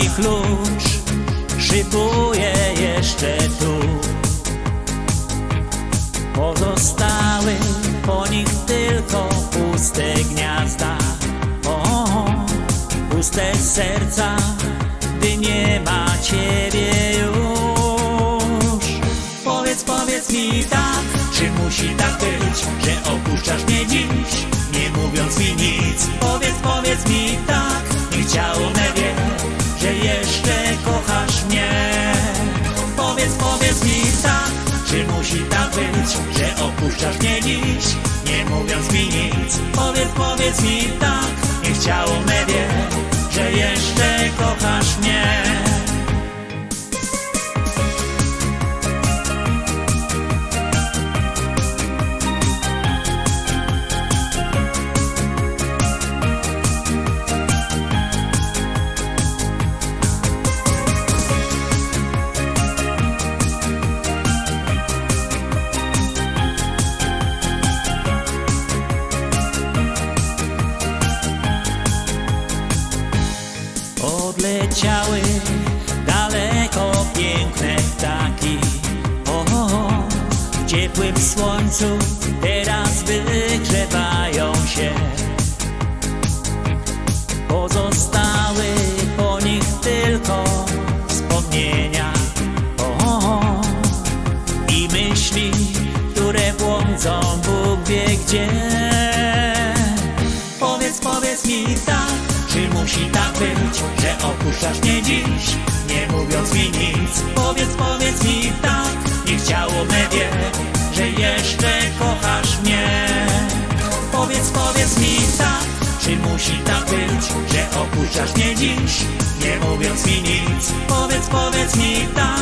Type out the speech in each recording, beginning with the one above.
klucz szybuje jeszcze tu. Pozostały po nich tylko puste gniazda. O, puste serca, gdy nie ma ciebie już. Powiedz, powiedz mi tak, czy musi tak być, że opuszczasz mnie dziś, Powiedz, powiedz mi tak, nie chciało me Odleciały daleko piękne ptaki. O, w ciepłym słońcu teraz wygrzewają się. Pozostały po nich tylko wspomnienia. O, I myśli, które błądzą Bóg wie gdzie być, że opuszczasz mnie dziś, nie mówiąc mi nic. Powiedz, powiedz mi tak, nie chciało me wie, że jeszcze kochasz mnie. Powiedz, powiedz mi tak, czy musi tak być, że opuszczasz mnie dziś, nie mówiąc mi nic. Powiedz, powiedz mi tak,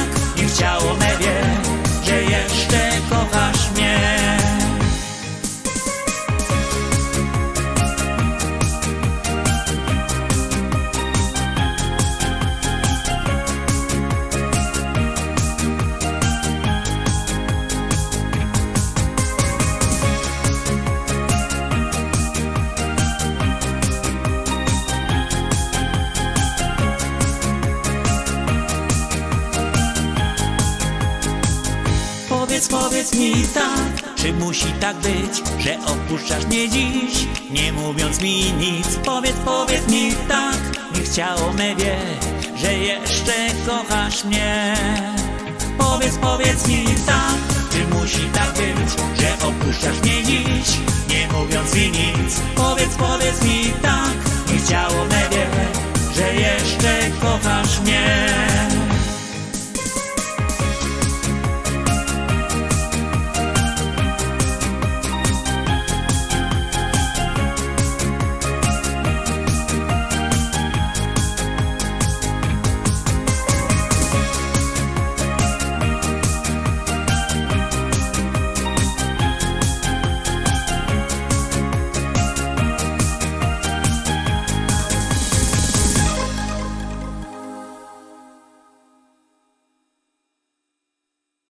Powiedz, powiedz mi tak, czy musi tak być, że opuszczasz mnie dziś, nie mówiąc mi nic. Powiedz, powiedz mi tak, nie chciało me wie, że jeszcze kochasz mnie. Powiedz, powiedz mi tak, czy musi tak być, że opuszczasz mnie dziś,